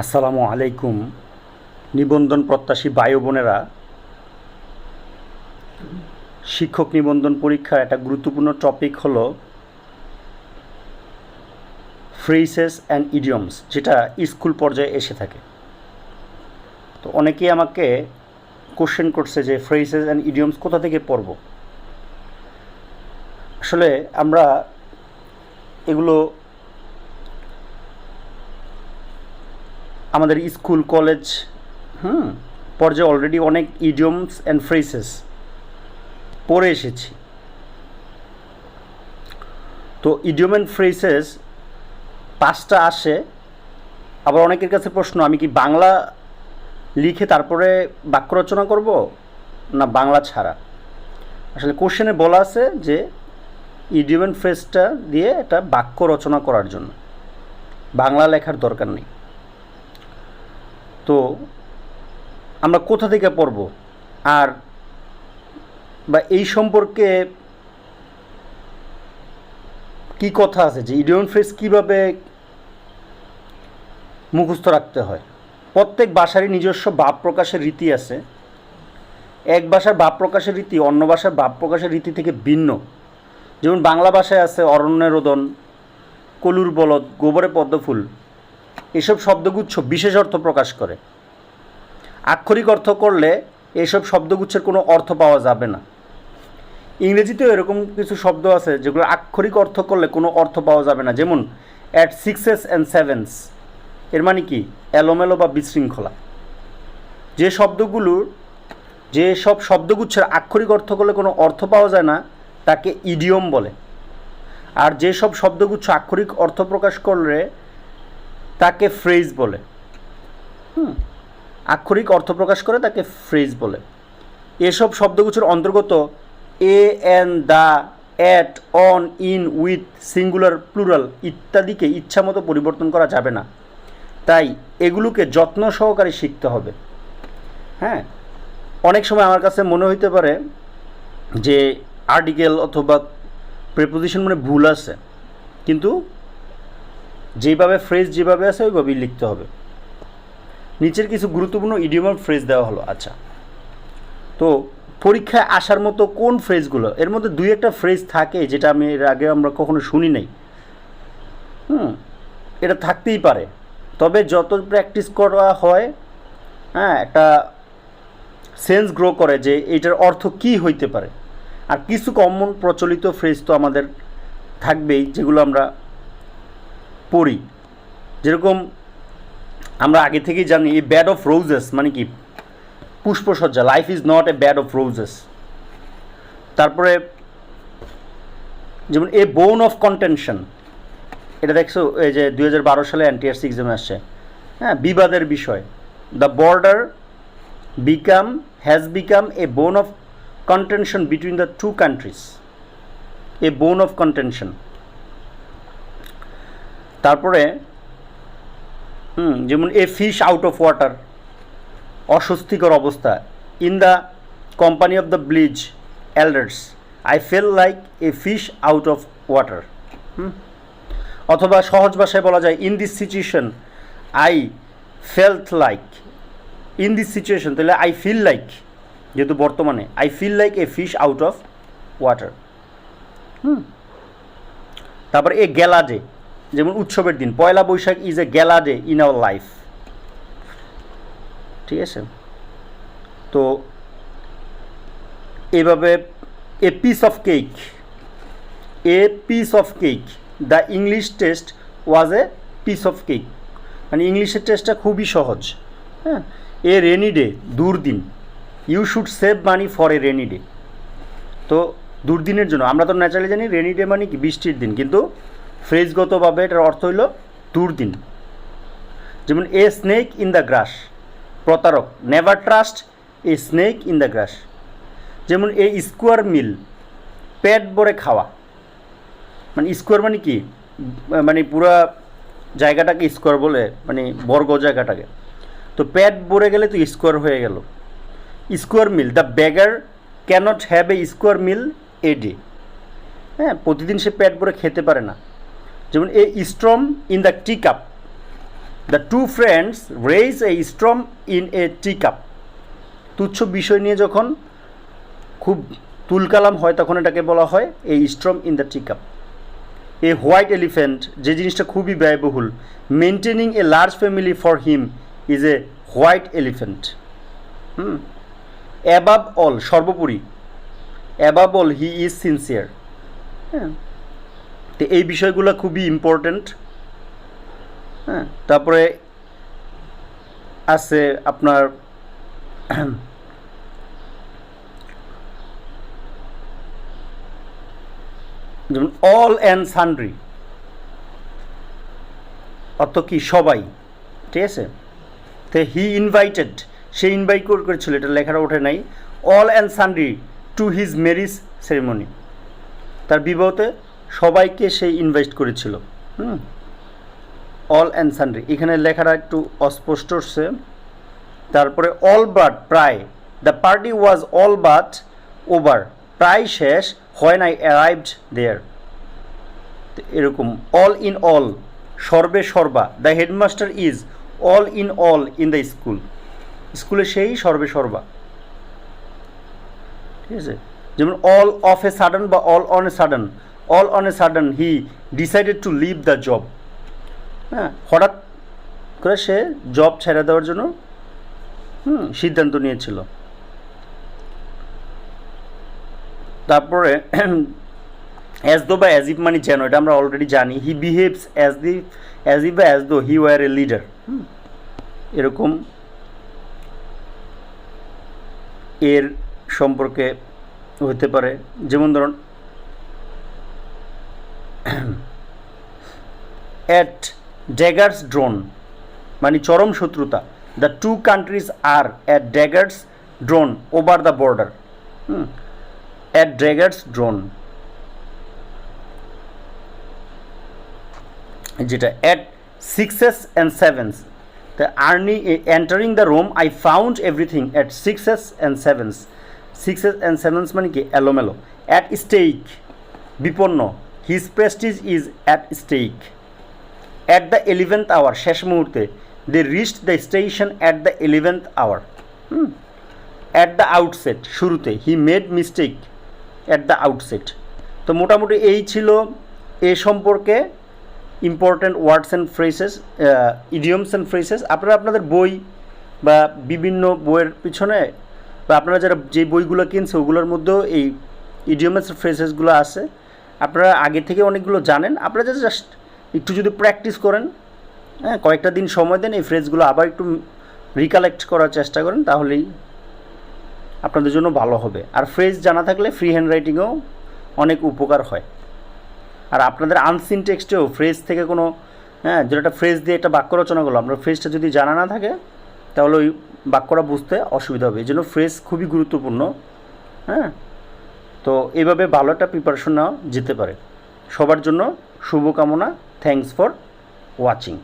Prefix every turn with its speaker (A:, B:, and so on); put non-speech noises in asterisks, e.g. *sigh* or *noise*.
A: আসসালামু আলাইকুম, নিবন্ধন প্রত্যাশী ভাই বোনেরা। শিক্ষক নিবন্ধন পরীক্ষার একটা গুরুত্বপূর্ণ টপিক হলো ফ্রেসেস অ্যান্ড ইডিয়মস, যেটা স্কুল পর্যায়ে এসে থাকে। তো অনেকেই আমাকে কোশ্চেন করছে যে ফ্রেসেস অ্যান্ড ইডিয়মস কোথা থেকে পড়ব? আসলে আমরা এগুলো আমাদের স্কুল, কলেজ, হুম, পর্যায়ে অলরেডি অনেক ইডিয়মস অ্যান্ড ফ্রেসেস পড়ে এসেছি। তো ইডিয়ম অ্যান্ড ফ্রেসেস পাঁচটা আসে, আবার অনেকের কাছে প্রশ্ন, আমি কি বাংলা লিখে তারপরে বাক্য রচনা করব, না বাংলা ছাড়া? আসলে কোশ্চেনে বলা আছে যে ইডিয়ম অ্যান্ড ফ্রেসটা দিয়ে একটা বাক্য রচনা করার জন্য। বাংলা লেখার দরকার নেই। তো আমরা কোথা থেকে পড়ব? আর বা এই সম্পর্কে কি কথা আছে যে ইডিয়ন ফ্রেজ কীভাবে মুখস্থ রাখতে হয়? প্রত্যেক ভাষারই নিজস্ব ভাব প্রকাশের রীতি আছে। এক ভাষার ভাব প্রকাশের রীতি অন্য ভাষার ভাব প্রকাশের রীতি থেকে ভিন্ন। যেমন বাংলা ভাষায় আছে অরণ্যের রোদন, কলুর বলদ, গোবরে পদ্মফুল এসব শব্দগুচ্ছ বিশেষ অর্থ প্রকাশ করে। আক্ষরিক অর্থ করলে এসব শব্দগুচ্ছের কোনো অর্থ পাওয়া যাবে না। ইংরেজিতেও এরকম কিছু শব্দ আছে যেগুলো আক্ষরিক অর্থ করলে কোনো অর্থ পাওয়া যাবে না। যেমন অ্যাট সিক্সেস অ্যান্ড সেভেন্স এর মানে কি? এলোমেলো বা বিশৃঙ্খলা। যে শব্দগুলোর যে সব শব্দগুচ্ছের আক্ষরিক অর্থ করলে কোনো অর্থ পাওয়া যায় না, তাকে ইডিয়ম বলে। আর যে সব শব্দগুচ্ছ আক্ষরিক অর্থ প্রকাশ করলে তাকে ফ্রেজ বলে। হুম, আক্ষরিক অর্থ প্রকাশ করে তাকে ফ্রেজ বলে। এসব শব্দগুচ্ছের অন্তর্গত a, an, the, at, on, in, with, singular, plural ইত্যাদিকে ইচ্ছামতো পরিবর্তন করা যাবে না। তাই এগুলোকে যত্ন সহকারে শিখতে হবে। হ্যাঁ অনেক সময় আমার কাছে মনে হইতে পারে যে আর্টিকেল অথবা প্রেপোজিশন মানে ভুল আছে। কিন্তু যেভাবে ফ্রেজ যেভাবে আছে, ওইভাবেই লিখতে হবে। নিচের কিছু গুরুত্বপূর্ণ ইডিয়মার ফ্রেজ দেওয়া হলো। আচ্ছা। তো পরীক্ষায় আসার মতো কোন ফ্রেজগুলো এর মধ্যে দুই একটা ফ্রেজ থাকে, যেটা আমি এর আগে আমরা কখনো শুনি নাই। হুম, এটা থাকতেই পারে। তবে যত প্র্যাকটিস করা হয় হ্যাঁ একটা সেন্স গ্রো করে যে এটার অর্থ কি হইতে পারে। আর কিছু কমন প্রচলিত ফ্রেজ তো আমাদের থাকবেই, যেগুলো আমরা পড়ি। যেরকম আমরা আগে থেকেই জানি এই ব্যাড অফ রোজেস মানে কি? পুষ্পসজ্জা। Life is not a bed of roses তারপরে যেমন এ বোন অফ কন্টেনশন এটা দেখছ? এই যে দুই হাজার বারো সালে এনটিআরসি এক্সামে আসছে। হ্যাঁ বিবাদের বিষয়। The border become has become a bone of contention between the two countries a bone of contention তারপরে, হুম, যেমন a fish out of water অস্বস্তিকর অবস্থা in the company of the ব্লিজ elders I fell like a fish out of water অথবা সহজ ভাষায় বলা যায় in this situation I felt like in this situation তাহলে আই ফিল লাইক যেহেতু বর্তমানে I feel like a fish out of water hmm, তারপর a gala day যেমন উৎসবের দিন। Poila Boishakh is a gala day in our life ঠিক আছে? তো এভাবে a piece of cake a piece of cake the English test was a piece of cake মানে ইংলিশের টেস্টটা খুবই সহজ। হ্যাঁ? A rainy day দুর্দিন you should save money for a rainy day তো দুর্দিনের জন্য। আমরা তো ন্যাচারালি জানি রেনি ডে মানে কি? বৃষ্টির দিন। কিন্তু ফ্রেজগতভাবে এটার অর্থ হইল দুর্দিন। যেমন a snake in the grass প্রতারক। Never trust a snake in the grass যেমন এ স্কোয়ার মিল পেট ভরে খাওয়া। মানে স্কোয়ার মানে কি? মানে পুরা জায়গাটাকে স্কোয়ার বলে মানে বর্গ জায়গাটাকে। তো পেট ভরে গেলে তো স্কোয়ার হয়ে গেল। Square meal the beggar cannot have a square meal a day হ্যাঁ প্রতিদিন সে পেট ভরে খেতে পারে না। যেমন a storm in the tea cup the two friends raise a storm in a tea cup তুচ্ছ বিষয় নিয়ে যখন খুব তুলকালাম হয়, তখন এটাকে বলা হয় এই storm in the tea cup a white elephant, যে জিনিসটা খুবই ব্যয়বহুল maintaining a large family for him is a white elephant. Hmm? Above all, সর্বোপরি। Above all, he is sincere. হ্যাঁ? তো এই বিষয়গুলো খুবই ইম্পর্ট্যান্ট হ্যাঁ তারপরে আছে আপনার *clears throat* যেমন অল অ্যান্ড সানড্রি অত কি সবাই, ঠিক আছে? তো হি ইনভাইটেড সে ইনভাইট করে, করেছিল, এটা লেখাটা ওঠে নাই। All and sundry to his marriage ceremony তার বিবাহতে সবাইকে সে ইনভাইট করেছিল। হুম? অল অ্যান্ড সানড্রি এখানে লেখাটা একটু অস্পষ্ট হচ্ছে। তারপরে অল বাট প্রায়। The party was all but over প্রায় শেষ হোয়েন আই অ্যারাইভড দেয়ার এরকম অল ইন অল সর্বে সর্বা। The headmaster is all in all in the school স্কুলে সেই সর্বে সর্বা। ঠিক আছে? যেমন অল অফ এ সাডেন বা all on a sudden all on a sudden he decided to leave the job হ্যাঁ হঠাৎ করে সে জব ছেড়ে দেওয়ার জন্য, হুম, সিদ্ধান্ত নিয়েছিল। তারপরে অ্যাজ দো বা অ্যাজ ইফ মানে যেন, এটা আমরা অলরেডি জানি। He behaves as the as if বা অ্যাজ দো হি ওয়ার এ লিডার এরকম এর সম্পর্কে হতে পারে। যেমন ধরুন অ্যাট ড্যাগার্স ড্রোন মানে চরম শত্রুতা। The two countries are at daggers drawn over the border at daggers drawn যেটা at sixes and sevens the army entering the room I found everything at sixes and sevens sixes and sevens মানে কি? এলোমেলো। At stake বিপন্ন। His prestige is at stake at the eleventh hour শেষ মুহূর্তে they reached the station at the eleventh hour at the outset শুরুতে he made mistake at the outset তো মোটামুটি এই ছিল এ সম্পর্কে important words and phrases idioms and phrases আপনারা আপনাদের বই বা বিভিন্ন বইয়ের পিছনে বা আপনারা যারা যে বইগুলো কিনছে, ওগুলোর মধ্যেও এই ইডিয়মস ফ্রেসেসগুলো আছে। আপনারা আগে থেকে অনেকগুলো জানেন। আপনারা জাস্ট একটু যদি প্র্যাকটিস করেন হ্যাঁ কয়েকটা দিন সময় দেন, এই ফ্রেজগুলো আবার একটু রিকালেক্ট করার চেষ্টা করেন, তাহলেই আপনাদের জন্য ভালো হবে। আর ফ্রেজ জানা থাকলে ফ্রি হ্যান্ড রাইটিংয়েও অনেক উপকার হয়। আর আপনাদের আনসিন টেক্সটেও ফ্রেজ থেকে কোনো হ্যাঁ যেটা ফ্রেজ দিয়ে একটা বাক্য রচনা করল আপনার ফ্রেজটা যদি জানা না থাকে, তাহলে ওই বাক্যটা বুঝতে অসুবিধা হবে। এই জন্য ফ্রেজ খুবই গুরুত্বপূর্ণ হ্যাঁ? তো এভাবে ভালো একটা প্রিপারেশন নেওয়া যেতে পারে। সবার জন্য শুভকামনা। Thanks for watching.